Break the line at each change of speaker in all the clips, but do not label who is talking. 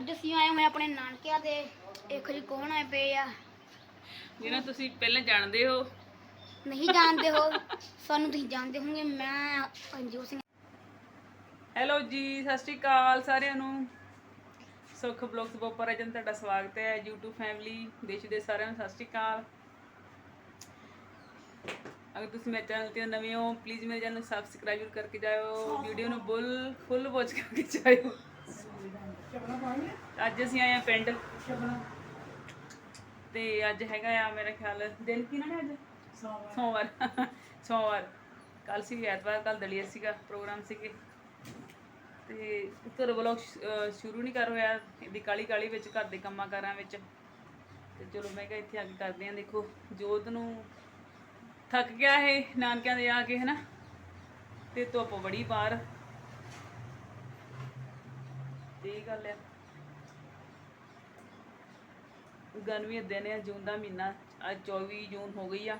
ਅੱਜ ਅਸੀਂ ਆਏ ਹੋਏ ਆਪਣੇ ਨਾਨਕਿਆਂ ਦੇ। ਇੱਕ ਜੀ ਕੌਣ ਆਏ ਪਏ ਆ?
ਜਿਹਨਾਂ ਤੁਸੀਂ ਪਹਿਲਾਂ ਜਾਣਦੇ ਹੋ।
ਨਹੀਂ ਜਾਣਦੇ ਹੋ। ਸਾਨੂੰ ਤੁਸੀਂ ਜਾਣਦੇ ਹੋਵੋਗੇ ਮੈਂ ਅੰਜੂ ਸਿੰਘ।
ਹੈਲੋ ਜੀ ਸਤਿ ਸ਼੍ਰੀ ਅਕਾਲ ਸਾਰਿਆਂ ਨੂੰ। ਸੁਖ ਬਲੌਗਸ ਬੋਪਰ ਅਜਨ ਤੁਹਾਡਾ ਸਵਾਗਤ ਹੈ YouTube ਫੈਮਿਲੀ ਦੇਸ਼ ਦੇ ਸਾਰਿਆਂ ਨੂੰ ਸਤਿ ਸ਼੍ਰੀ ਅਕਾਲ। ਅਗਰ ਤੁਸੀਂ ਮੇਰੇ ਚੈਨਲ ਤੇ ਨਵੇਂ ਹੋ ਪਲੀਜ਼ ਮੇਰੇ ਚੈਨਲ ਨੂੰ ਸਬਸਕ੍ਰਾਈਬ ਕਰਕੇ ਜਾਇਓ। ਵੀਡੀਓ ਨੂੰ ਬੁੱਲ ਫੁੱਲ ਵਾਚ ਕਰਕੇ ਜਾਇਓ। ਅੱਜ ਅਸੀਂ ਆਏ ਆ ਪਿੰਡ। ਤੇ ਅੱਜ ਹੈਗਾ ਆ ਮੇਰਾ ਖਿਆਲ ਦਿਨ ਕੀ ਨਾ ਅੱਜ? ਸੋਮਵਾਰ। ਸੋਮਵਾਰ। ਕੱਲ ਸੀ ਐਤਵਾਰ ਕੱਲ ਦਲੀਆ ਸੀਗਾ ਪ੍ਰੋਗਰਾਮ ਸੀਗੇ। ਤੇ ਘਰ ਵਲੋਗ ਸ਼ੁਰੂ ਨਹੀਂ ਕਰ ਹੋਇਆ ਇਹਦੀ ਕਾਲੀ ਕਾਲੀ ਵਿੱਚ ਘਰ ਦੇ ਕੰਮਾਂ ਕਾਰਾਂ ਵਿੱਚ। ਤੇ ਚਲੋ ਮੈਂ ਕਿਹਾ ਇੱਥੇ ਆ ਕੇ ਕਰਦੇ ਆਂ ਦੇਖੋ ਜੋਤ ਨੂੰ ਥੱਕ ਗਿਆ ਇਹ ਨਾਨਕਿਆਂ ਦੇ ਆ ਕੇ ਹਨਾ? ਤੇ ਧੁੱਪ ਬੜੀ ਬਾਹਰ ਇਹ ਗੱਲ ਆ ਗਰਮੀ ਦਿਨ ਆ ਜੂਨ ਦਾ ਮਹੀਨਾ, ਅੱਜ 24 ਜੂਨ ਹੋ ਗਈ ਆ।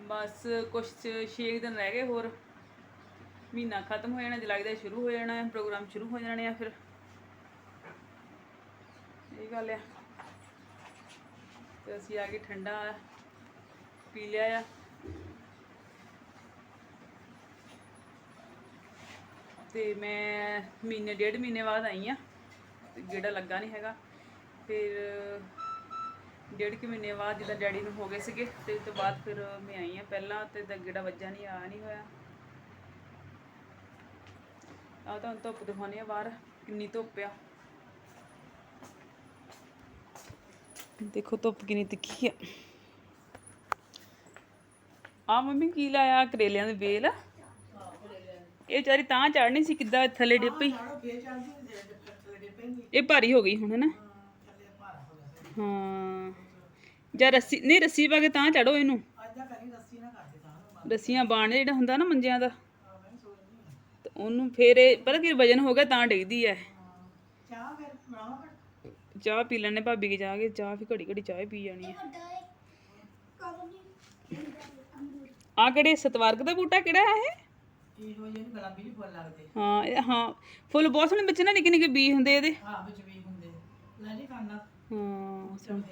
ਬਸ ਕੁਝ 6 ਦਿਨ ਰਹਿ ਗਏ ਹੋਰ। ਮਹੀਨਾ ਖਤਮ ਹੋ ਜਾਣਾ ਜੁਲਾਈ ਦਾ ਸ਼ੁਰੂ ਹੋ ਜਾਣਾ ਹੈ ਪ੍ਰੋਗਰਾਮ ਸ਼ੁਰੂ ਹੋ ਜਾਣੇ ਆ ਫਿਰ। ਇਹ ਗੱਲ ਆ। ਤੇ ਅਸੀਂ ਆ ਕੇ ਠੰਡਾ ਪੀ ਲਿਆ ਆ। ਤੇ ਮੈਂ ਮਹੀਨੇ, ਡੇਢ ਮਹੀਨੇ ਬਾਅਦ ਆਈ ਆ। ਤੇ ਗੇੜਾ ਲੱਗਾ ਨਹੀਂ ਹੈਗਾ। ਫਿਰ ਡੇਢ ਕੁ ਮਹੀਨੇ ਬਾਅਦ ਜਦੋਂ ਡੈਡੀ ਨੂੰ ਹੋ ਗਏ ਸੀਗੇ, ਤੇ ਉਸ ਤੋਂ ਬਾਅਦ ਫਿਰ ਮੈਂ ਆਈ ਆ ਪਹਿਲਾਂ ਤੇ ਤਾਂ ਗੇੜਾ ਵੱਜਾ ਨਹੀਂ ਆ ਨਹੀਂ ਹੋਇਆ। ਆ ਤਾਂ ਹੁਣ ਧੁੱਪ ਦਿਖਾਉਣੀ ਆ ਬਾਹਰ, ਕਿੰਨੀ ਧੁੱਪ ਆ। ਦੇਖੋ ਧੁੱਪ ਕਿੰਨੀ ਤਿੱਖੀ ਆ। ਆ ਮੰਮੀ ਕੀ ਲਾਇਆ, ਕਰੇਲਿਆਂ ਦੇ ਵੇਲ? ਇਹ ਵਿਚਾਰੀ ਤਾਂ ਚੜਨੀ ਸੀ ਕਿੱਦਾਂ ਥੱਲੇ ਡਿੱਪੀ ਇਹ ਭਾਰੀ ਹੋ ਗਈ ਹੁਣ, ਹੈਨਾ? ਹਾਂ। ਜਾਂ ਰੱਸੀ, ਨਹੀਂ, ਰੱਸੀ ਪਾ ਕੇ ਤਾਂ ਚੜੋ ਇਹਨੂੰ। ਰੱਸੀਆਂ ਬਾਣ ਜਿਹੜਾ ਹੁੰਦਾ ਨਾ ਮੰਜਿਆਂ ਦਾ, ਤੇ ਉਹਨੂੰ ਫੇਰ ਇਹ ਪਤਾ ਕਿ ਵਜਨ ਹੋ ਗਿਆ ਤਾਂ ਡਿੱਗਦੀ ਐ। ਚਾਹ ਪੀ ਲੈਣੇ ਭਾਬੀ ਕੇ ਜਾ ਕੇ, ਚਾਹ ਫਿਰ ਘੜੀ ਘੜੀ ਚਾਹ ਪੀ ਜਾਣੀ ਹੈ ਆ ਕਿਹੜੇ ਸਤਵਾਰਕ ਦਾ ਬੂਟਾ ਕਿਹੜਾ ਹੈ ਇਹ?
ਇਹੋ ਜਿਹੇ ਗੁਲਾਬੀ ਵੀ ਫੁੱਲ ਲੱਗਦੇ।
ਹਾਂ ਇਹ ਹਾਂ ਫੁੱਲ ਬਹੁਤ ਸੋਹਣੇ ਬੱਚੇ ਨਾ ਨਿੱਕੇ ਨਿੱਕੇ ਬੀ ਹੁੰਦੇ ਇਹਦੇ।
ਹਾਂ ਵਿੱਚ ਵੀ ਹੁੰਦੇ। ਲੈ ਜੀ ਖਾਣਾ
ਹਾਂ।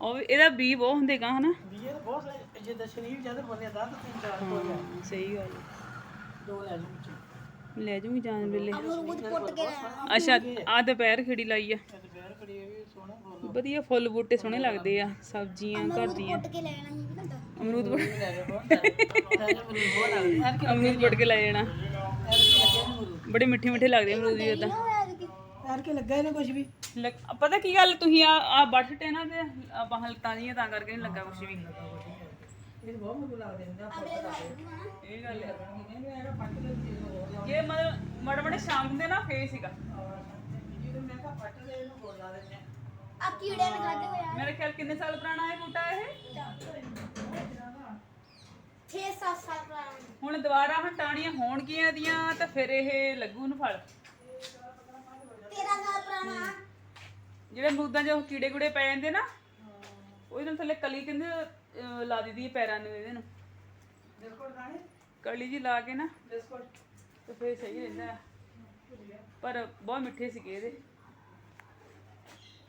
ਉਹ ਵੀ- ਇਹਦਾ ਬੀ ਬਹੁਤ ਹੁੰਦੇ ਗਾ ਹਨਾ?
ਬੀਜੇ ਤਾਂ ਬਹੁਤ ਸਾਰੇ ਜੇ ਦਸ਼ਰੀਫ ਜਦ ਬੋਲੇ ਦਾ ਤਾਂ ਤਿੰਨ ਚਾਰ ਹੋ ਗਿਆ
ਹਾਂ, ਸਹੀ ਗੱਲ ਹੈ।
ਦੋ ਲੈ ਜੂ ਵਿੱਚ।
ਲੈ ਜੂਗੀ ਜਾਨ ਵੇਲੇ। ਅੱਛਾ ਆ ਦੁਪਹਿਰ ਖੇੜੀ ਲਾਈ ਆ।
ਤੇ ਬੈਰ ਕੜੀ ਇਹ ਵੀ ਸੋਹਣਾ ਫੁੱਲ
ਵਧੀਆ ਫੁੱਲ ਬੂਟੇ ਸੋਹਣੇ ਲੱਗਦੇ ਆ ਸਬਜ਼ੀਆਂ ਘਰ ਦੀਆਂ।
ਕੇ ਲੈਣਾ
ਅਮਰੂਦ
ਜਾ ਜਾ
ਅਮਰੂਦ ਪੁੱਟ ਕੇ ਲੈ ਜਾਣਾ।
ਲੱਗੇ ਨੂੰ ਮਰੂ
ਬੜੇ ਮਿੱਠੇ ਮਿੱਠੇ ਲੱਗਦੇ ਅਮਰੂਦ ਵੀ ਉਦਾਂ
ਹਰ ਕੇ ਲੱਗਾ ਇਹਨੂੰ ਕੁਝ ਵੀ।
ਪਤਾ ਕੀ ਗੱਲ ਤੁਸੀਂ ਆ ਆ ਬੱਟ ਟੇ ਨਾ ਤੇ ਬਾਹਾਂ ਲੱਤਾਂ ਦੀਆਂ ਤਾਂ ਕਰਕੇ ਨਹੀਂ ਲੱਗਾ ਕੁਛ ਵੀ।
ਇਹ ਬਹੁਤ ਮਰੂ ਲੱਗਦੇ ਲੱਗਦੇ
ਇਹ ਗੱਲ ਹੈ। ਜੇ ਮਤਲਬ ਮੜ ਮੜੇ ਸ਼ਾਮ ਦੇ ਨਾ ਫੇਰ ਸੀਗਾ।
ਮੈਂ ਕਿਹਾ ਪੱਟ ਦੇ ਇਹਨੂੰ ਹੋਰ ਲਾ ਦਿੰਦੇ ਆ
ਆ ਕੀੜੇ ਨੇ ਖਾਦੇ ਹੋਇਆ
ਮੇਰੇ ਖਿਆਲ ਕਿੰਨੇ ਸਾਲ ਪੁਰਾਣਾ ਹੈ ਬੂਟਾ ਇਹ?
6-7 ਸਾਲ ਪੁਰਾਣਾ।
ਹੁਣ ਦੁਬਾਰਾ ਹੁਣ ਟਾਣੀਆਂ ਹੋਣਗੀਆਂ ਦੀਆਂ ਤਾਂ ਫਿਰ ਇਹ ਲੱਗੂ ਨੂੰ ਫਲ।
13 ਸਾਲ ਪੁਰਾਣਾ।
ਜਿਹੜੇ ਅਮਰੂਦਾਂ 'ਚ ਕੀੜੇ ਕੁੜੇ ਪੈ ਜਾਂਦੇ ਨਾ ਉਹਦੇ ਨਾਲ ਥੱਲੇ ਕਲੀ ਕਹਿੰਦੇ ਅਹ, ਲਾ ਦਿੱਦੀ ਪੈਰਾਂ ਨੂੰ ਇਹਦੇ ਨੂੰ। ਕਲੀ ਜੀ ਲਾ ਕੇ ਨਾ
ਬਿਸਕੁਟ।
ਤੇ ਫਿਰ ਸਹੀ ਰਹਿੰਦਾ। ਪਰ ਬਹੁਤ ਮਿੱਠੇ ਸੀਗੇ ਇਹਦੇ।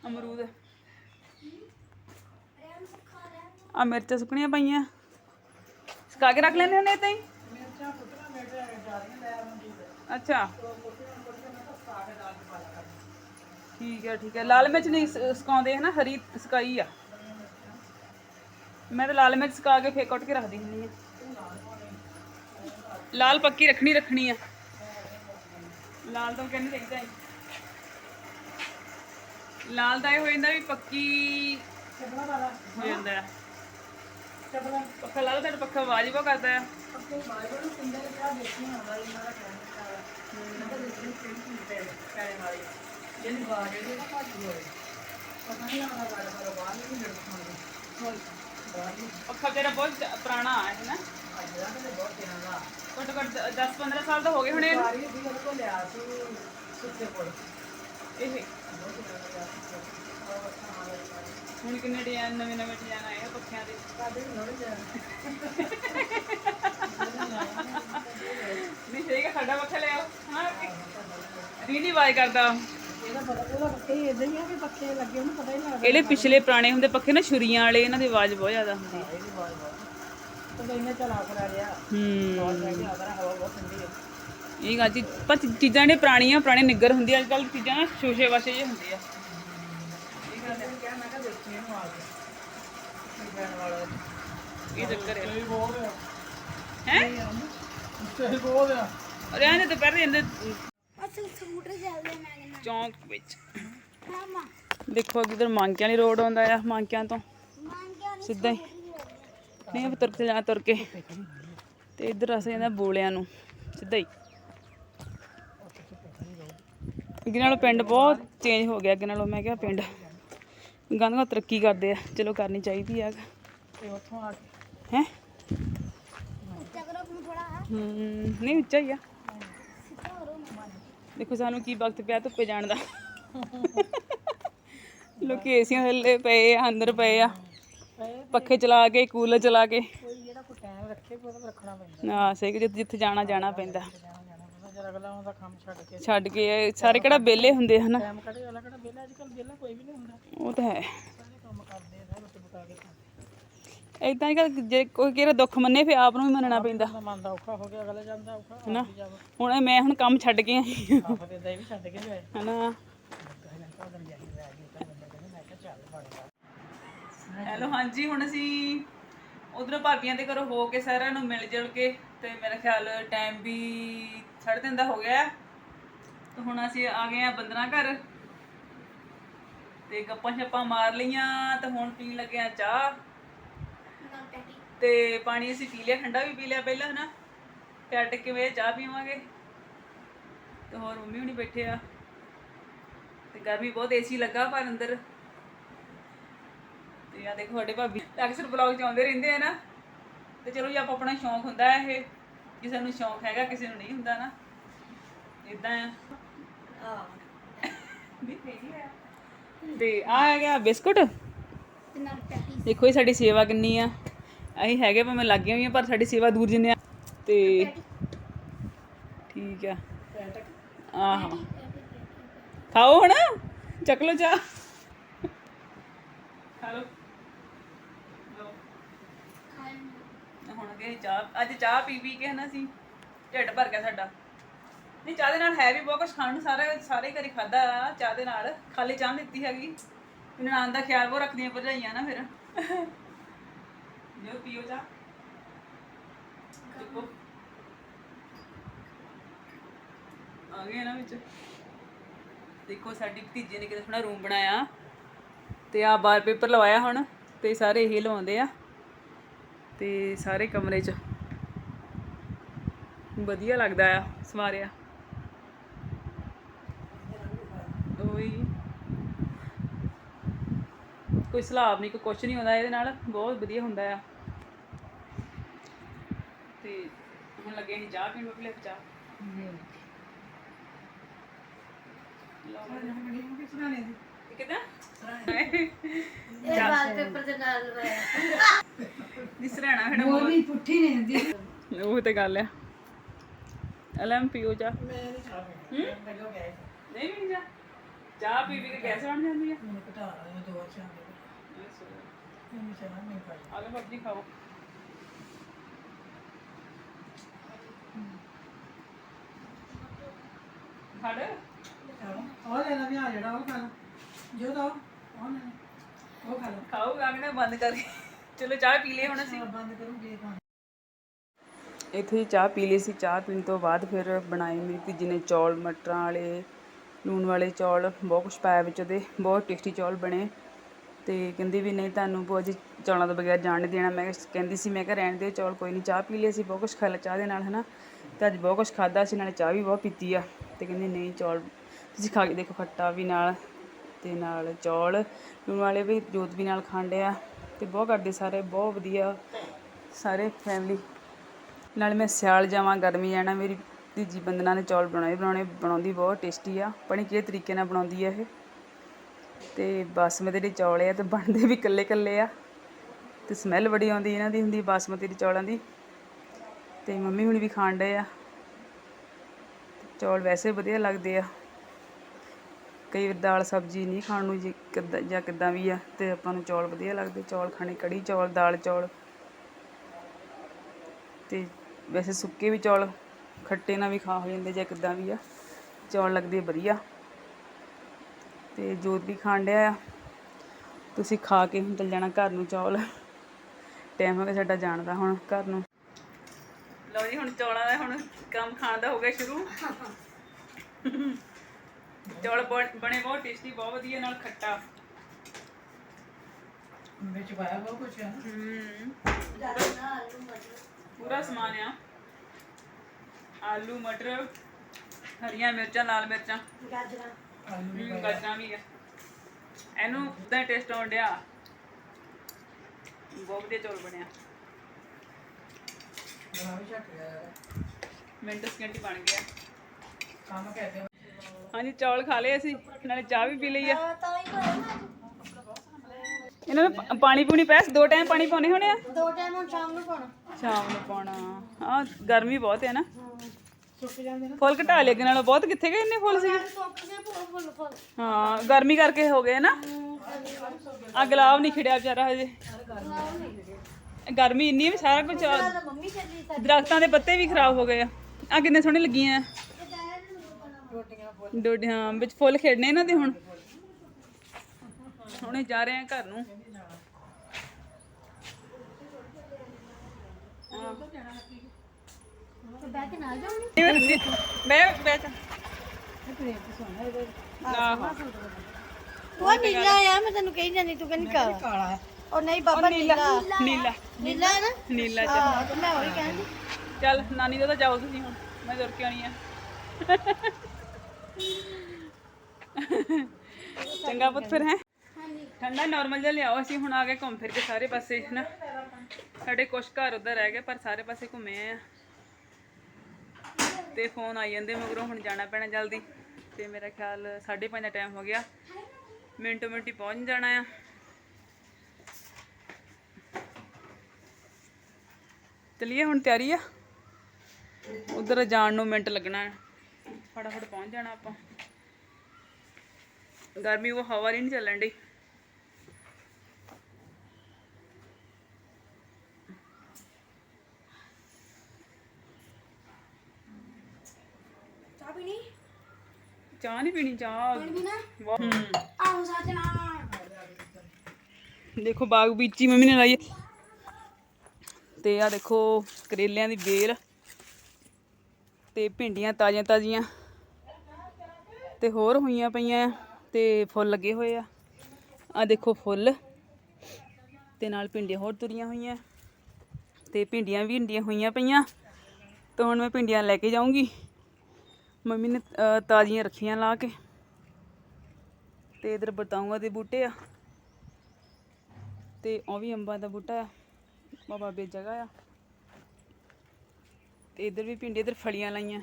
ਅਮਰੂਦ। ਆ ਮਿਰਚਾਂ ਸੁੱਕਣੀਆਂ ਪਈਆਂ। ਸੁਕਾ ਕੇ ਰੱਖ ਲੈਂਦੇ ਹੁੰਦੇ ਤਾਂ ਹੀ ਅੱਛਾ। ਠੀਕ ਹੈ ਠੀਕ ਹੈ ਲਾਲ ਮਿਰਚ ਨਹੀਂ ਸ- ਸੁਕਾਉਂਦੇ ਹਨਾ? ਹਰੀ ਸੁਕਾਈ ਆ। ਮੈਂ ਤਾਂ ਲਾਲ ਮਿਰਚ ਸੁਕਾ ਕੇ ਫੇਰ ਕੁੱਟ ਕੇ ਰੱਖਦੀ ਹੁੰਦੀ ਹਾਂ ਲਾਲ ਪੱਕੀ ਰੱਖਣੀ ਰੱਖਣੀ ਆ। ਲਾਲ ਤਾਂ ਕਹਿੰਦੇ ਚਾਹੀਦਾ ਹੈ ਲਾਲ ਤਾਂ ਇਹ ਹੋ ਜਾਂਦਾ ਵੀ ਪੱਕੀ
ਚੱਬਣਾ ਵਾਲਾ
ਹੋ ਜਾਂਦਾ। ਹੈ ਪੱਖਾ ਲਾ ਲਓ ਤੁਹਾਡਾ ਪੱਖਾ ਆਵਾਜ਼ ਹੀ ਬਹੁਤ ਕਰਦਾ ਆ
ਅੱਗੇ ਬਾਈਬਲ ਨੂੰ ਦੇਖੀ ਇਹਨਾਂ ਦਾ ਕਹਿਣਾ ਹੈ ਦਾ ਦੇਖੀ ਕਿੰਨੀ ਪੈ ਪੈਣ ਵਾਲੀ। ਜਿਹਨੂੰ ਬਾਹਰ ਜਿਹੜੇ ਨਾ ਭੱਜ ਹੋਏ ਪਤਾ ਨਹੀਂ ਆਉਂਦਾ ਗੱਲ ਕਰੋ ਬਾਹਰ ਨਹੀਂ ਮਿਲ ਪਾਉਂਦੇ ਬਾਹਰ ਨਹੀਂ।
ਪੱਖਾ ਤੇਰਾ ਬਹੁਤ ਜ- ਪੁਰਾਣਾ ਹੈ ਨਾ?
ਅੱਜ ਦਾ ਤੇ ਬਹੁਤ ਦਿਨਾਂ ਦਾ
ਘੱਟੋ ਘੱਟ 10 15 ਸਾਲ ਤਾਂ ਹੋ ਗਏ ਹੋਣੇ ਇਹਨੂੰ।
ਬਾਰੀ ਦੀ ਗੱਲ ਕੋ ਲਿਆ ਸੀ ਸੁੱਤੇ ਕੋਲ।
ਇਹ
ਬਹੁਤ ਦਿਨਾਂ ਦਾ ਲਿਆ ਸੀ ਉਹ ਅੱਛਾ ਹਾਲ ਹੈ
ਹੁਣ ਕਿੰਨੇ ਡਿਜ਼ਾਈਨ ਨਵੇਂ ਨਵੇਂ ਡਿਜ਼ਾਈਨ ਆਏ ਆ ਪੱਖਿਆਂ ਦੇ?
ਸਾਡੇ ਵੀ ਨੋੜੇ ਜਾ
ਨਹੀਂ ਸਹੀ ਕਿ ਸਾਡਾ ਪੱਖਾ ਲਿਆਓ ਹਾਂ ਰੀਨੀ ਵਾਈ ਕਰਦਾ।
ਇਹਦਾ
ਪਿਛਲੇ ਪੁਰਾਣੇ ਹੁੰਦੇ ਪੱਖੇ ਨਾ ਛੁਰੀਆਂ ਵਾਲੇ ਇਹਨਾਂ ਦੀ ਆਵਾਜ਼ ਬਹੁਤ ਜ਼ਿਆਦਾ ਹੁੰਦੀ ਹੈ
ਇਹਦੀ ਆਵਾਜ਼ ਬਹੁਤ ਤੇ ਇਹਨੇ ਚਲਾ ਕਰਾ ਲਿਆ
ਹੂੰ। ਇਹ ਗੱਲ ਜੀ ਪਰ ਚੀਜ਼ਾਂ ਜਿਹੜੇ ਪੁਰਾਣੀਆਂ ਪੁਰਾਣੇ ਨਿੱਗਰ ਹੁੰਦੀ ਅੱਜ ਕੱਲ ਚੀਜ਼ਾਂ ਨਾ ਸ਼ੋਸ਼ੇ ਵਾਸ਼ੇ ਜਿਹੇ ਹੁੰਦੇ ਆ।
ਇਹ ਗੱਲ ਇਹ ਕਿਹਾ ਮੈਂ ਕਿਹਾ ਦੇਖੀ ਇਹਨੂੰ ਆ ਕੇ ਇਹ ਜਾਣ ਵਾਲਾ
ਇਹ ਚੱਕਰ ਹੈ
ਇਹ ਬਹੁਤ ਆ।
ਹੈ?
ਇਹ ਬਹੁਤ ਆ
ਅਰੇ ਆਂਦੇ ਦੁਪਹਿਰੇ ਜਾਂਦੇ
ਅਸਲ ਸਕੂਟਰ ਚੱਲਦੇ ਮੈਂ ਕਹਿੰਦਾ
ਚੌਂਕ ਵਿੱਚ।
ਮਾਮਾ।
ਦੇਖੋ ਕਿਧਰ ਮਾਂਕਿਆਂ ਵਾਲੀ ਰੋਡ ਆਉਂਦਾ ਆ ਮਾਂਕਿਆਂ ਤੋਂ। ਸਿੱਧਾ ਹੀ। ਨਹੀਂ ਤੁਰ ਕੇ ਜਾਣਾ ਤੁਰ ਕੇ। ਤੇ ਇੱਧਰ ਅਸੀਂ ਜਾਂਦਾ ਬੋਲਿਆਂ ਨੂੰ। ਸਿੱਧਾ ਹੀ। ਅੱਗੇ ਨਾਲੋਂ ਪਿੰਡ ਬਹੁਤ ਚੇਂਜ ਹੋ ਗਿਆ ਅੱਗੇ ਨਾਲੋਂ ਮੈਂ ਕਿਹਾ ਪਿੰਡ। ਗਾਂਧੀਆਂ ਤਰੱਕੀ ਕਰਦੇ ਆ ਚਲੋ ਕਰਨੀ ਚਾਹੀਦੀ ਆ।
ਤੇ ਉੱਥੋਂ ਆ ਕੇ?
ਹੈ? ਨਹੀਂ ਉੱਚਾ ਹੀ ਆ। ਦੇਖੋ ਸਾਨੂੰ ਕੀ ਵਕਤ ਪਿਆ ਧੁੱਪੇ ਜਾਣ ਦਾ। ਲੋਕੀ ਏਸੀਆਂ ਥੱਲੇ ਪਏ ਆ ਅੰਦਰ ਪਏ ਆ। ਪੱਖੇ ਚਲਾ ਕੇ ਕੂਲਰ ਚਲਾ ਕੇ।
ਕੋਈ ਜਿਹੜਾ ਕੋਈ ਟਾਈਮ ਰੱਖੇ ਕੋਈ ਉਹਦਾ ਰੱਖਣਾ ਪੈਂਦਾ।
ਨਾ ਸਹੀ ਜਿੱਥੇ ਜਾਣਾ ਜਾਣਾ ਪੈਂਦਾ।
ਅਗਲਾ ਉਹਦਾ ਕੰਮ ਛੱਡ ਕੇ
ਛੱਡ ਕੇ ਇਹ ਸਾਰੇ ਕਿਹੜਾ ਵਿਹਲੇ ਹੁੰਦੇ ਹਨਾ?
ਟਾਈਮ ਕੱਢੇ ਅਗਲਾ ਕਿਹੜਾ ਵਿਹਲਾ? ਅੱਜ ਕੱਲ੍ਹ ਵਿਹਲਾ ਕੋਈ ਵੀ ਨਹੀਂ ਹੁੰਦਾ।
ਉਹ ਤਾਂ ਹੈ।
ਸਾਰੇ ਕੰਮ ਕਰਦੇ ਆ ਸਾਰੇ ਰੋਟੀ ਪਕਾ ਕੇ ਖਾਂਦੇ
ਇਦਾਂ ਹੀ ਗੱਲ ਜੇ ਕੋਈ ਕਿਹੜਾ ਦੁੱਖ ਮੰਨੇ ਫਿਰ ਆਪ ਨੂੰ ਵੀ ਮੰਨਣਾ ਪੈਂਦਾ।
ਆ ਮਨ ਦਾ ਔਖਾ ਹੋ ਗਿਆ ਅਗਲਾ ਜਾਂਦਾ ਔਖਾ
ਹਨਾ?
ਆਪ ਵੀ ਜਾਵੇ।
ਹੁਣ ਇਹ ਮੈਂ ਹੁਣ ਕੰਮ ਛੱਡ ਕੇ ਆਈ
ਆਪ ਦੇ ਦਾ ਵੀ ਛੱਡ ਕੇ ਜਾਏ।
ਹਨਾ? ਹੈਲੋ ਹਾਂਜੀ ਹੁਣ ਅਸੀਂ ਉਧਰੋਂ ਭਾਬੀਆਂ ਦੇ ਘਰੋਂ ਹੋ ਕੇ ਸਾਰਿਆਂ ਨੂੰ ਮਿਲ ਜੁਲ ਕੇ ਤੇ ਮੇਰਾ ਖਿਆਲ ਟਾਈਮ ਵੀ ਸਾਢੇ ਤਿੰਨ ਦਾ ਹੋ ਗਿਆ। ਤੇ ਹੁਣ ਅਸੀਂ ਆ ਗਏ ਆ ਬੰਦਨਾ ਘਰ। ਤੇ ਗੱਪਾਂ ਛੱਪਾਂ ਮਾਰ ਲਈਆਂ ਤੇ ਹੁਣ ਪੀਣ ਲੱਗੇ ਆ ਚਾਹ। ਤੇ ਪਾਣੀ ਅਸੀਂ ਪੀ ਲਿਆ ਠੰਡਾ ਵੀ ਪੀ ਲਿਆ ਪਹਿਲਾਂ ਹਨਾ। ਤੇ ਅੱਡ ਕੇ ਵੇ ਚਾਹ ਪੀਵਾਂਗੇ? ਤੇ ਹੋਰ ਮੰਮੀ ਹੁਣੀ ਬੈਠੇ ਆ। ਤੇ ਗਰਮੀ ਬਹੁਤ ਏਸੀ ਲੱਗਾ ਪਰ ਅੰਦਰ। ਤੇ ਆ ਦੇਖੋ ਸਾਡੇ ਭਾਬੀ। ਅਕਸਰ ਬਲੌਗ ਚ ਆਉਂਦੇ ਰਹਿੰਦੇ ਆ ਨਾ। ਤੇ ਚਲੋ ਜੀ ਆਪਾਂ ਆਪਣਾ ਸ਼ੌਂਕ ਹੁੰਦਾ ਹੈ ਇਹ। ਕਿਸੇ ਨੂੰ ਸ਼ੌਂਕ ਹੈਗਾ ਕਿਸੇ ਨੂੰ ਨਹੀਂ ਹੁੰਦਾ ਨਾ। ਇਦਾਂ ਆ। ਵੀ ਆ। ਤੇ ਆ ਆ ਗਿਆ ਬਿਸਕੁਟ।
ਤੇ ਨਾਲ ਪੈਟੀ।
ਦੇਖੋ ਇਹ ਸਾਡੀ ਸੇਵਾ ਕਿੰਨੀ ਆ। ਅਸੀਂ ਹੈਗੇ ਭਾਵੇਂ ਲੱਗੇ ਹੋਈਆਂ ਪਰ ਸਾਡੀ ਸੇਵਾ ਦੂਰ ਜਿੰਨੇ ਆ। ਤੇ ਠੀਕ ਆ। ਆਹੋ। ਖਾਓ ਹੁਣ। ਚੱਕ ਲੋ ਚਾਹ। ਖਾ ਲੋ ਹੁਣ ਅੱਗੇ ਅਸੀਂ ਚਾਹ, ਅੱਜ ਚਾਹ ਪੀ ਪੀ ਕੇ ਹਨਾ ਸੀ ਢਿੱਡ ਭਰ ਗਿਆ ਸਾਡਾ। ਨਹੀਂ, ਚਾਹ ਦੇ ਨਾਲ ਹੈ ਵੀ ਬਹੁਤ ਕੁਝ ਖਾਣ ਨੂੰ, ਸਾਰਾ ਸਾਰੇ ਘਰੇ ਖਾਦਾ ਚਾਹ ਦੇ ਨਾਲ। ਖਾਲੀ ਚਾਹ ਦਿੱਤੀ ਹੈਗੀ। ਨਨਾਣ ਦਾ ਖਿਆਲ ਉਹ ਰੱਖਦੀਆਂ ਭਰਜਾਈਆਂ ਨਾ ਫਿਰ। ਜੋ ਪੀਓ ਚਾਹ। ਚੁੱਕੋ ਆ ਗਏ ਨਾ ਵਿੱਚ। ਦੇਖੋ, ਸਾਡੀ ਭਤੀਜੇ ਨੇ ਕਿਤੇ ਸੋਹਣਾ ਰੂਮ ਬਣਾਇਆ। ਤੇ ਆ ਬਾਰ ਪੇਪਰ ਲਵਾਇਆ ਹੁਣ, ਤੇ ਸਾਰੇ ਇਹ ਲਵਾਉਂਦੇ ਆ। ਤੇ ਸਾਰੇ ਕਮਰੇ 'ਚ। ਵਧੀਆ ਲੱਗਦਾ ਆ, ਸਵਾਰਿਆ। ਉਹੀ। ਕੋਈ ਸਲਾਬ ਨਹੀਂ ਕੋਈ ਕੁਛ ਨਹੀਂ ਹੁੰਦਾ ਇਹਦੇ ਨਾਲ, ਬਹੁਤ ਵਧੀਆ ਹੁੰਦਾ ਆ। ਤੇ ਹੁਣ ਲੱਗੇ ਅਸੀਂ ਚਾਹ ਪੀਣ ਵਾਲੇ ਚਾਹ। ਕਿਦਾਂ?
ਇਹ ਵਾਲ ਦੇ ਨਾਲ ਲਵਾਇਆ।
ਨਿਸਰਣਾ ਫਿਰ
ਨਹੀਂ ਪੁੱਠੀ ਨਹੀਂ ਹੁੰਦੀ।
ਉਹ ਤੇ ਗੱਲ ਆ। ਐਲਐਮ ਪੀਓ ਜਾ
ਮੈਂ ਨਹੀਂ ਚਾਹ ਪੀਣੀ। ਮੈਨੂੰ ਗਏ
ਨਹੀਂ ਵੀ ਜਾ ਚਾਹ ਪੀ ਪੀ ਕੇ ਗੈਸ ਬਣ ਜਾਂਦੀ ਆ।
ਮੈਨੂੰ ਘਟਾ ਆਇਆ ਦੋ ਚਾਹ ਦੇ ਮੈਨੂੰ ਚਾਹ ਨਹੀਂ ਪਾਈ
ਆ ਲਓ ਸਬਜ਼ੀ ਖਾਓ। ਖੜ।
ਉਹ ਲੈਣਾ ਵੀ ਆ ਜਿਹੜਾ ਉਹ ਖਾ ਲਓ ਜੋ ਦੋ ਉਹ ਲੈਣਾ ਉਹ ਖਾ ਲਓ
ਖਾਓ ਆਗਨੇ ਬੰਦ ਕਰ ਚਲੋ ਚਾਹ ਪੀ ਲਈ ਹੁਣ ਅਸੀਂ।
ਬੰਦ ਕਰੂੰਗੀ ਖਾਣਾ
ਇੱਥੇ ਹੀ ਚਾਹ ਪੀ ਲਈ ਸੀ, ਚਾਹ ਪੀਣ ਤੋਂ ਬਾਅਦ ਫਿਰ ਬਣਾਏ ਮੇਰੀ ਧੀਜੀ ਨੇ ਚੌਲ, ਮਟਰਾਂ ਵਾਲੇ, ਲੂਣ ਵਾਲੇ ਚੌਲ, ਬਹੁਤ ਕੁਛ ਪਾਇਆ ਵਿੱਚ ਉਹਦੇ, ਬਹੁਤ ਟੇਸਟੀ ਚੌਲ ਬਣੇ। ਤੇ ਕਹਿੰਦੀ ਵੀ ਨਹੀਂ ਤੁਹਾਨੂੰ ਭੂਆ ਜੀ ਚੌਲਾਂ ਤੋਂ ਬਗੈਰ ਜਾਣ ਨਹੀਂ ਦੇਣਾ। ਮੈਂ ਕਹਿੰਦੀ ਸੀ, ਮੈਂ ਕਿਹਾ, ਰਹਿਣ ਦਿਓ ਚੌਲ, ਕੋਈ ਨਹੀਂ, ਚਾਹ ਪੀ ਲਈ ਸੀ ਬਹੁਤ ਕੁਛ ਖਾ ਲਿਆ ਚਾਹ ਦੇ ਨਾਲ, ਹਨਾ। ਤੇ ਅੱਜ ਬਹੁਤ ਕੁਛ ਖਾਦਾ ਸੀ ਨਾਲੇ ਚਾਹ ਵੀ ਬਹੁਤ ਪੀਤੀ ਆ। ਤੇ ਕਹਿੰਦੀ ਨਹੀਂ, ਚੌਲ ਤੁਸੀਂ ਖਾ ਕੇ ਦੇਖੋ, ਖੱਟਾ ਵੀ ਨਾਲ ਤੇ ਨਾਲ ਚੌਲ। ਲੂਣ ਵਾਲੇ ਵੀ ਜੋਤ ਵੀ ਨਾਲ ਖਾਂਡੇ ਆ। ਤੇ ਬਹੁਤ ਕਰਦੇ ਸਾਰੇ, ਬਹੁਤ ਵਧੀਆ ਸਾਰੇ ਫੈਮਿਲੀ ਨਾਲ ਮੈਂ ਸਿਆਲ ਜਾਵਾਂ, ਗਰਮੀ ਜਾਣਾ ਮੇਰੀ ਤੀਜੀ ਬੰਦਨਾ ਨੇ ਚੌਲ ਬਣਾਏ, ਬਣਾਉਣੇ, ਬਣਾਉਂਦੀ ਬਹੁਤ ਟੇਸਟੀ ਆ। ਪਣੀ ਕਿਹੜੇ ਤਰੀਕੇ ਨਾਲ ਬਣਾਉਂਦੀ ਆ ਇਹ। ਤੇ ਬਾਸਮਤੀ ਦੇ ਚੌਲ ਆ ਤੇ ਬਣਦੇ ਵੀ ਇਕੱਲੇ ਇਕੱਲੇ ਆ। ਤੇ ਸਮੈਲ ਬੜੀ ਆਉਂਦੀ ਇਹਨਾਂ ਦੀ, ਹੁੰਦੀ ਬਾਸਮਤੀ ਦੇ ਚੌਲਾਂ ਦੀ। ਤੇ ਮੰਮੀ ਹੁਣ ਵੀ ਖਾਣ ਡਏ ਆ। ਚੌਲ ਵੈਸੇ ਵਧੀਆ ਲੱਗਦੇ ਆ। ਕਈ ਵਾਰ ਦਾਲ ਸਬਜ਼ੀ ਨਹੀਂ ਖਾਣ ਨੂੰ ਜੀ ਕਿੱਦਾਂ ਜਾਂ ਕਿੱਦਾਂ ਵੀ ਆ, ਤੇ ਆਪਾਂ ਨੂੰ ਚੌਲ ਵਧੀਆ ਲੱਗਦੇ। ਚੌਲ ਖਾਣੇ, ਕੜੀ ਚੌਲ, ਦਾਲ ਚੌਲ। ਤੇ ਵੈਸੇ ਸੁੱਕੇ ਵੀ ਚੌਲ, ਖੱਟੇ ਨਾਲ ਵੀ ਖਾ ਹੋ ਜਾਂਦੇ ਜਾਂ ਕਿੱਦਾਂ ਵੀ ਆ, ਚੌਲ ਲੱਗਦੇ ਵਧੀਆ। ਤੇ ਜੋਤ ਵੀ ਖਾਣ ਡਿਆ ਆ। ਤੁਸੀਂ ਖਾ ਕੇ ਹੁਣ ਚੱਲ ਜਾਣਾ ਘਰ ਨੂੰ ਚੌਲ। ਟਾਈਮ ਹੋ ਗਿਆ ਸਾਡਾ ਜਾਣ ਦਾ ਹੁਣ ਘਰ ਨੂੰ। ਲਓ ਜੀ, ਹੁਣ ਚੌਲਾਂ ਦਾ ਹੁਣ ਕੰਮ ਖਾਣ ਦਾ ਹੋ ਗਿਆ ਸ਼ੁਰੂ। ਚੌਲ ਬਣ- ਬਣੇ ਬਹੁਤ ਟੇਸਟੀ ਬਹੁਤ ਵਧੀਆ ਨਾਲ ਖੱਟਾ।
ਵਿੱਚ ਪਾਇਆ ਬਹੁਤ ਕੁਛ ਹੈ।
ਹਮ ਪੂਰਾ ਸਮਾਨ ਆ। ਆਲੂ ਮਟਰ ਹਰੀਆਂ ਮਿਰਚਾਂ ਲਾਲ ਮਿਰਚਾਂ।
ਗਾਜਰਾਂ।
ਆਲੂ ਵੀ
ਹਮ, ਗਾਜਰਾਂ ਵੀ ਆ। ਇਹਨੂੰ ਉਦਾਂ ਟੇਸਟ ਆਉਣ ਡਿਆ। ਬਹੁਤ ਵਧੀਆ ਚੌਲ ਬਣਿਆ।
ਬਣਾ ਵੀ ਛੱਟ ਗਿਆ।
ਮਿੰਟ ਸਕਿੰਟ ਹੀ ਬਣ ਗਿਆ।
ਕੰਮ ਕਰਦੇ
ਹਾਂਜੀ ਚੌਲ ਖਾ ਲਏ ਅਸੀਂ ਨਾਲੇ ਚਾਹ ਵੀ ਪੀ ਲਈ ਆ।
ਹੀ
ਇਹਨਾਂ ਨੂੰ ਪਾਣੀ ਪੂਣੀ ਪੈਸ ਦੋ ਟਾਈਮ ਪਾਣੀ ਪਾਉਣੇ ਹੋਣੇ ਆ?
ਦੋ ਟਾਈਮ ਹੁਣ ਸ਼ਾਮ ਨੂੰ ਪਾਉਣਾ।
ਸ਼ਾਮ ਨੂੰ ਪਾਉਣਾ। ਆ ਗਰਮੀ ਬਹੁਤ ਹੈ ਨਾ।
ਸੁੱਕ ਜਾਂਦੇ ਨਾ।
ਫੁੱਲ ਘਟਾ ਲਏ ਅੱਗੇ ਨਾਲੋਂ। ਬਹੁਤ ਕਿੱਥੇ ਗਏ ਇੰਨੇ ਫੁੱਲ ਸੀ
ਸੁੱਕ ਗਏ ਫੁੱਲ ਫੁੱਲ ਫੁੱਲ।
ਹਾਂ ਗਰਮੀ ਕਰਕੇ ਹੋ ਗਏ ਨਾ। ਆ ਗੁਲਾਬ ਨਹੀਂ ਖਿੜਿਆ ਵਿਚਾਰਾ ਹਜੇ। ਗਰਮੀ ਇੰਨੀ ਹੈ ਵੀ ਸਾਰਾ ਕੁਝ ਦਰਖਤਾਂ ਦੇ ਪੱਤੇ ਵੀ ਖਰਾਬ ਹੋ ਗਏ ਆ। ਆ ਕਿੰਨੇ ਸੋਹਣੇ ਲੱਗੀਆਂ ਆ। ਡੋਡੀਆਂ ਵਿੱਚ ਫੁੱਲ ਖੇਡਣੇ ਇਹਨਾਂ ਦੇ ਹੁਣ? ਹੁਣੇ ਜਾ ਰਹੇ ਆ ਘਰ ਨੂੰ। ਮੈਂ ਬੈਠ ਆਹੋ।
ਉਹ ਨੀਲਾ ਆ ਮੈਂ ਤੈਨੂੰ ਕਹੀ ਜਾਂਦੀ ਤੂੰ ਕਹਿੰਦੀ ਕਾਲਾ।
ਕਾਲਾ ਹੈ
ਉਹ ਨਹੀਂ ਬਾਬਾ ਨੀਲਾ।
ਨੀਲਾ।
ਨੀਲਾ। ਹੈ ਨਾ?
ਨੀਲਾ ਚ
ਹਾਂ ਤੇ ਮੈਂ ਉਹੀ ਕਹਿੰਦੀ।
ਚੱਲ ਨਾਨੀ ਦਾ ਤਾਂ ਜਾਓ ਤੁਸੀਂ ਹੁਣ। ਮੈਂ ਤੁਰ ਕੇ ਆਉਣੀ ਆ। ਚੰਗਾ ਪੁੱਤ ਫਿਰ ਹੈ?
ਹਾਂਜੀ।
ਠੰਡਾ ਨਾਰਮਲ ਜਿਹਾ ਲਿਆਓ ਅਸੀਂ ਹੁਣ ਆ ਗਏ ਘੁੰਮ ਫਿਰ ਕੇ ਸਾਰੇ ਪਾਸੇ ਨਾ ਸਾਡੇ ਕੁਝ ਘਰ ਉਧਰ ਰਹਿ ਗਏ ਪਰ ਸਾਰੇ ਪਾਸੇ ਘੁੰਮੇ ਆ। ਤੇ ਫੋਨ ਆਈ ਜਾਂਦੇ ਮਗਰੋਂ ਹੁਣ ਜਾਣਾ ਪੈਣਾ ਜਲਦੀ। ਤੇ ਮੇਰਾ ਖਿਆਲ 5:30 ਦਾ ਟਾਈਮ ਹੋ ਗਿਆ। ਮਿੰਟੋ ਮਿੰਟ ਪਹੁੰਚ ਜਾਣਾ ਆ। ਚਲਿਏ ਹੁਣ ਤਿਆਰੀ ਆ? ਉਧਰ ਜਾਣ ਨੂੰ ਮਿੰਟ ਲੱਗਣਾ ਫਟਾਫਟ ਪਹੁੰਚ ਜਾਣਾ ਆਪਾਂ। ਗਰਮੀ ਉਹ ਹਵਾ ਨਹੀਂ ਚੱਲਣ ਡਈ।
ਚਾਹ ਪੀਣੀ?
ਚਾਹ ਨਹੀਂ ਪੀਣੀ ਚਾਹ।
ਪਾਣੀ ਪੀਣਾ? ਆਹੋ ਸਾਜਣਾ
ਦੇਖੋ ਬਾਗ ਬੀਚੀ ਮੰਮੀ ਨੇ ਲਾਈ ਹੈ। ਤੇ ਆ ਦੇਖੋ ਕਰੇਲਿਆਂ ਦੀ ਬੇਲ ਤੇ ਭਿੰਡੀਆਂ ਤਾਜ਼ੀਆਂ ਤਾਜ਼ੀਆਂ ਤੇ ਹੋਰ ਹੋਈਆਂ ਪਈਆਂ। ਆ ਤੇ ਫੁੱਲ ਲੱਗੇ ਹੋਏ ਆ। ਆ ਦੇਖੋ ਫੁੱਲ। ਤੇ ਨਾਲ ਭਿੰਡੀਆਂ ਹੋਰ ਤੁਰੀਆਂ ਹੋਈਆਂ। ਤੇ ਭਿੰਡੀਆਂ ਵੀ ਇੰਡੀਆਂ ਹੋਈਆਂ ਪਈਆਂ। ਤਾਂ ਹੁਣ ਮੈਂ ਭਿੰਡੀਆਂ ਲੈ ਕੇ ਜਾਊਂਗੀ। ਮੰਮੀ ਨੇ ਤਾਜ਼ੀਆਂ ਰੱਖੀਆਂ ਲਾ ਕੇ। ਤੇ ਇਧਰ ਬਤਾਊਆਂ ਦੇ ਬੂਟੇ ਆ। ਤੇ ਉਹ ਵੀ ਅੰਬਾਂ ਦਾ ਬੂਟਾ ਆ। ਬਾਬਾ ਬੇ ਜਗ੍ਹਾ ਆ। ਤੇ ਇਧਰ ਵੀ ਭਿੰਡੀ ਇਧਰ ਫਲੀਆਂ ਲਾਈਆਂ।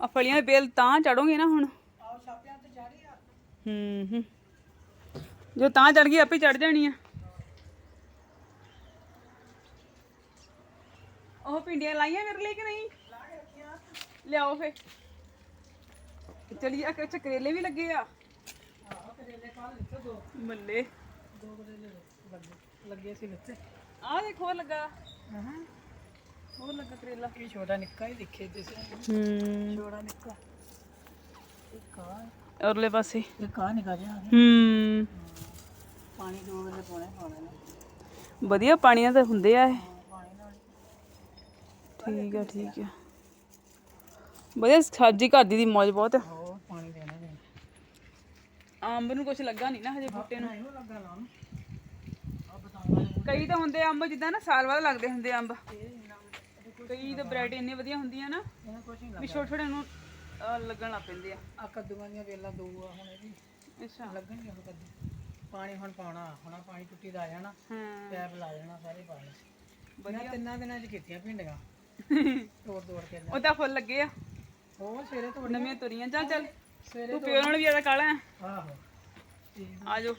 ਆ ਫਲੀਆਂ ਦੀ ਬੇਲ ਤਾਂ ਚੜੋਗੇ ਨਾ ਹੁਣ
ਆਹ ਛਾਪਿਆਂ ਤੇ ਚਾੜੀ ਆ
ਹੂੰ ਹੂੰ ਜੋ ਤਾਂ ਚੜ ਗਈ ਆਪੇ ਚੜ ਜਾਣੀ ਆ। ਉਹ ਭਿੰਡੀਆਂ ਲਾਈਆਂ ਮੇਰੇ ਲਈ ਕਿ ਨਹੀਂ? ਲਿਆਓ ਫੇ ਚਲੀ ਆ ਅੱਛਾ ਕਰੇਲੇ ਵੀ ਲੱਗੇ ਆ। ਮੱਲੇ।
ਦੋ ਕਰੇਲੇ ਲੱਗੇ ਲੱਗੇ ਸੀ ਵਿੱਚ
ਆ ਦੇਖ ਹੋਰ ਲੱਗਾ।
ਹਾਂ
ਹੋਰ ਲੱਗਾ ਕਰੇਲਾ।
ਇਹ ਛੋਟਾ ਨਿੱਕਾ ਹੀ ਦਿਖੇ ਜਿਸ
ਹੂੰ।
ਛੋਟਾ ਨਿੱਕਾ। ਇੱਕ ਆ
ਔਰਲੇ ਪਾਸੇ।
ਇੱਕ ਆ ਨਿਕਾ ਜਿਹਾ
ਹੂੰ।
ਪਾਣੀ ਦੋ ਵੇਲੇ ਪਾਉਣੇ ਪਾਉਣੇ ਨੇ
ਵਧੀਆ ਪਾਣੀਆਂ ਤਾਂ ਹੁੰਦੇ ਆ ਇਹ।
ਪਾਣੀ ਨਾਲ
ਠੀਕ ਆ ਠੀਕ ਆ। ਵਧੀਆ ਸਬਜ਼ੀ ਘਰ ਦੀ ਦੀ ਮੌਜ ਬਹੁਤ ਆ।
ਹੋਰ ਪਾਣੀ ਦੇਣਾ
ਅੰਬ ਨੂੰ ਕੁਝ ਲੱਗਾ ਨਹੀਂ ਨਾ ਹਜੇ ਬੂਟੇ ਨੂੰ।
ਲੱਗਾ ਲਾਉਣ
ਕਈ ਤਾਂ ਹੁੰਦੇ ਆ ਅੰਬ ਜਿੱਦਾਂ ਨਾ ਸਾਲ ਬਾਅਦ ਲੱਗਦੇ ਹੁੰਦੇ ਆ ਅੰਬ ਕਈ ਤਾਂ ਵੈਰਾਈਟੀ ਇੰਨੀ ਵਧੀਆ ਹੁੰਦੀਆਂ ਨਾ।
ਇਹਨਾਂ ਕੁਛ ਨਹੀਂ
ਵੀ ਛੋਟੇ ਛੋਟੇ ਨੂੰ ਅਹ, ਲੱਗਣ ਲੱਗ ਪੈਂਦੇ ਆ।
ਆ ਕੱਦੂਆਂ ਦੀਆਂ ਵੇਲਾਂ ਦੋ ਆ ਹੁਣ ਇਹ ਵੀ।
ਅੱਛਾ।
ਲੱਗਣਗੇ ਹੁਣ ਕੱਦੂ। ਪਾਣੀ ਹੁਣ ਪਾਉਣਾ ਹੁਣ ਪਾਣੀ ਟੁੱਟੀ ਦਾ ਆ ਜਾਣਾ
ਹਾਂ।
ਪੈਪ ਲਾ ਜਾਣਾ ਸਾਰੇ ਪਾਣੀ। ਮੈਂ ਤਿੰਨਾਂ ਦਿਨਾਂ 'ਚ ਕੀਤੀਆਂ ਭਿੰਡੀਆਂ। ਤੋੜ ਤੋੜ ਕੇ
ਉਹ ਤਾਂ ਫੁੱਲ ਲੱਗੇ ਆ।
ਹੋਰ ਸਵੇਰੇ ਤੋੜ
ਨਵੀਆਂ ਤੁਰੀਆਂ। ਚੱਲ ਚੱਲ।
ਸਵੇਰੇ
ਤੂੰ ਪਿਓ ਨਾਲ ਵੀ ਜ਼ਿਆਦਾ ਕਾਲਾ ਆ।
ਆਹੋ।
ਆ। ਜਾਓ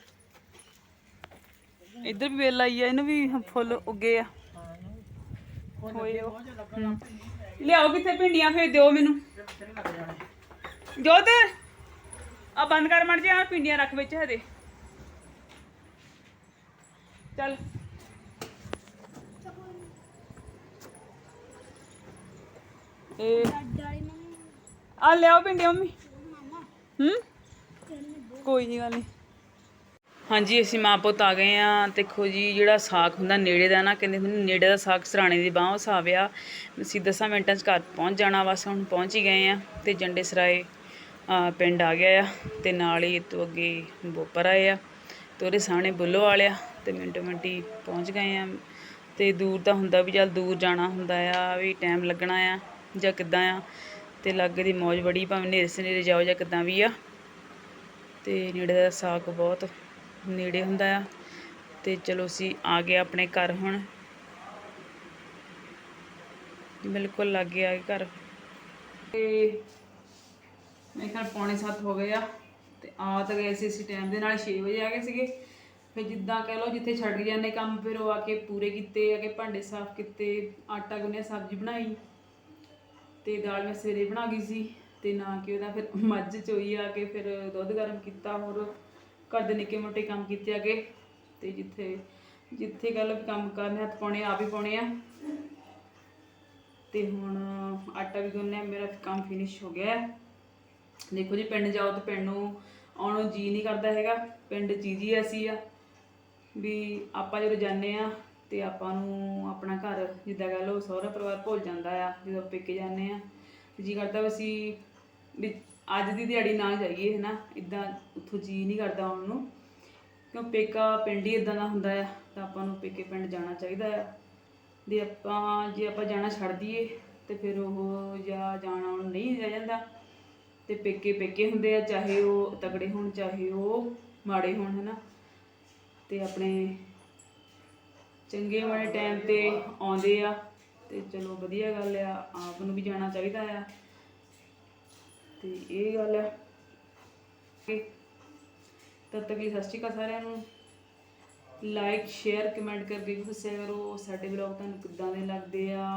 ਇੱਧਰ ਵੀ ਵੇਲ ਆਈ ਆ ਇਹਨੂੰ ਵੀ ਫੁੱਲ ਉੱਗੇ ਆ।
ਹਾਂ
ਹੋਏ ਉਹ
ਬਹੁਤ ਜ਼ਿਆਦਾ ਲੱਗਣ ਲੱਗ ਪਈ
ਲਿਆਓ ਕਿੱਥੇ ਭਿੰਡੀਆਂ, ਫੇਰ ਦਿਓ ਮੈਨੂੰ।
ਤੇਰੇ ਲੱਗ
ਬੰਦ ਕਰ ਮੜ ਜਾ ਪਿੰਡੀਆਂ ਰੱਖ ਵਿੱਚ ਹਦੇ ਚੱਲ। ਇਹ
ਮੰਮੀ
ਆ ਲਿਆਓ ਪਿੰਡੀਆਂ ਮੰਮੀ। ਹੂੰ? ਕੋਈ ਨਹੀਂ ਗੱਲ ਨਹੀਂ ਹਾਂਜੀ, ਅਸੀਂ ਮਾਂ ਪੁੱਤ ਆ ਗਏ ਆ ਦੇਖੋ ਜੀ, ਜਿਹੜਾ ਸਾਗ ਹੁੰਦਾ ਨੇੜੇ ਦਾ ਨਾ, ਕਹਿੰਦੇ ਹੁੰਦੇ ਨੇੜੇ ਦਾ ਸਾਗ ਸਰਾਣੇ ਦੀ ਬਾਹ ਵਸਾਵ ਆ। ਅਸੀਂ 10 ਮਿੰਟਾਂ 'ਚ ਘਰ ਪਹੁੰਚ ਜਾਣਾ ਬਸ ਹੁਣ ਪਹੁੰਚ ਹੀ ਗਏ ਆ ਤੇ ਜੰਡੇ ਸਰਾਏ ਪਿੰਡ ਆ ਗਿਆ ਆ ਤੇ ਨਾਲ ਹੀ ਤੋਂ ਅੱਗੇ ਬੋਪਰ ਆਏ ਆ ਤੇ ਉਹਦੇ ਸਾਹਮਣੇ ਬੁੱਲੋ ਵਾਲਿਆ ਤੇ ਮਿੰਟੋ ਮਿੰਟੀ ਪਹੁੰਚ ਗਏ ਆ ਤੇ ਦੂਰ ਤਾਂ ਹੁੰਦਾ ਵੀ ਚੱਲ ਦੂਰ ਜਾਣਾ ਹੁੰਦਾ ਆ, ਵੀ ਟਾਈਮ ਲੱਗਣਾ ਆ ਜਾਂ ਕਿੱਦਾਂ ਆ ਤੇ ਲਾਗੇ ਦੀ ਮੌਜ ਬੜੀ, ਭਾਵੇਂ ਨੇਰੇ ਸਨੇਰੇ ਜਾਓ ਜਾਂ ਕਿੱਦਾਂ ਵੀ ਆ। ਤੇ ਨੇੜੇ ਦਾ ਸਾਗ ਬਹੁਤ ਨੇੜੇ ਹੁੰਦਾ ਆ। ਤੇ ਚਲੋ ਅਸੀਂ ਆ ਗਏ ਆਪਣੇ ਘਰ ਹੁਣ। ਬਿਲਕੁਲ ਲਾਗੇ ਆ ਘਰ। ਤੇ ਮੈਂ ਕਿਹਾ ਪੌਣੇ 7 ਹੋ ਗਏ ਆ। ਤੇ ਆ ਤਾਂ ਗਏ ਸੀ ਅਸੀਂ ਟਾਈਮ ਦੇ ਨਾਲ 6 ਵਜੇ ਆ ਗਏ ਸੀਗੇ। ਫਿਰ ਜਿੱਦਾਂ ਕਹਿ ਲਓ ਜਿੱਥੇ ਛੱਡ ਜਾਂਦੇ ਕੰਮ, ਫਿਰ ਉਹ ਆ ਕੇ ਪੂਰੇ ਕੀਤੇ, ਆ ਕੇ ਭਾਂਡੇ ਸਾਫ਼ ਕੀਤੇ, ਆਟਾ ਗੁੰਨਿਆ, ਸਬਜ਼ੀ ਬਣਾਈ। ਤੇ ਦਾਲ ਮੈਂ ਸਵੇਰੇ ਬਣਾ ਗਈ ਸੀ। ਤੇ ਨਾ ਕਿ ਉਹਦਾ ਫਿਰ ਮੱਝ ਚੋਈ ਆ ਕੇ ਫਿਰ ਦੁੱਧ ਗਰਮ ਕੀਤਾ, ਹੋਰ ਘਰ ਦੇ ਨਿੱਕੇ ਮੋਟੇ ਕੰਮ ਕੀਤੇ ਆਗੇ ਤੇ ਜਿੱਥੇ ਜਿੱਥੇ ਗੱਲ ਵੀ ਕੰਮ ਕਰਨੇ ਹੱਥ ਪਾਉਣੇ ਆਪ ਹੀ ਪਾਉਣੇ ਆ। ਤੇ ਹੁਣ ਆਟਾ ਵੀ ਗੁੰਨਿਆ, ਮੇਰਾ ਕੰਮ ਫਿਨਿਸ਼ ਹੋ ਗਿਆ। ਦੇਖੋ ਜੀ, ਪਿੰਡ ਜਾਓ ਤਾਂ ਪਿੰਡ ਨੂੰ ਆਉਣ ਨੂੰ ਜੀ ਨਹੀਂ ਕਰਦਾ ਹੈਗਾ। ਪਿੰਡ ਚੀਜ਼ੀ ਐਸੀ ਆ ਵੀ ਆਪਾਂ ਜਦੋਂ ਜਾਂਦੇ ਆ ਤੇ ਆਪਾਂ ਨੂੰ ਆਪਣਾ ਘਰ, ਜਿੱਦਾਂ ਕਹ ਲਓ ਸਹੁਰਾ ਪਰਿਵਾਰ ਭੁੱਲ ਜਾਂਦਾ ਆ, ਜਦੋਂ ਪੇਕੇ ਜਾਂਦੇ ਆ। ਜੀ ਕਰਦਾ ਵੀ ਅਸੀਂ ਵੀ ਅੱਜ ਦੀ ਦਿਹਾੜੀ ਨਾ ਜਾਈਏ, ਹਨਾ? ਇਦਾਂ ਉੱਥੋਂ ਜੀ ਨਹੀਂ ਕਰਦਾ ਆਉਣ ਨੂੰ। ਕਿਉਂ ਪੇਕਾ ਪਿੰਡ ਹੀ ਇਦਾਂ ਦਾ ਹੁੰਦਾ ਆ, ਤਾਂ ਆਪਾਂ ਨੂੰ ਪੇਕੇ ਪਿੰਡ ਜਾਣਾ ਚਾਹੀਦਾ ਆ। ਜੇ ਆਪਾਂ ਜੇ ਆਪਾਂ ਜਾਣਾ ਛੱਡ ਦਈਏ, ਤੇ ਫਿਰ ਉਹ ਜਾਂ ਜਾਣਾ ਆਉਣ ਨਹੀਂ ਰਹਿ ਜਾਂਦਾ। ਤੇ ਪੇਕੇ ਪੇਕੇ ਹੁੰਦੇ ਆ, ਚਾਹੇ ਉਹ ਤਗੜੇ ਹੋਣ, ਚਾਹੇ ਉਹ ਮਾੜੇ ਹੋਣ, ਹਨਾ? ਤੇ ਆਪਣੇ ਚੰਗੇ ਮਾੜੇ ਟਾਈਮ ਤੇ ਆਉਂਦੇ ਆ, ਤੇ ਚਲੋ ਵਧੀਆ ਗੱਲ ਆ, ਆਪ ਨੂੰ ਵੀ ਜਾਣਾ ਚਾਹੀਦਾ ਆ। ਤੇ ਇਹ ਗੱਲ ਹੈ ਤਦ ਤੱਕ ਲਈ ਸਤਿ ਸ਼੍ਰੀ ਅਕਾਲ ਸਾਰਿਆਂ ਨੂੰ। ਲਾਈਕ ਸ਼ੇਅਰ ਕਮੈਂਟ ਕਰਕੇ ਵੀ ਦੱਸਿਆ ਕਰੋ ਸਾਡੇ ਵਲੌਗ ਤੁਹਾਨੂੰ ਕਿੱਦਾਂ ਦੇ ਲੱਗਦੇ ਆ?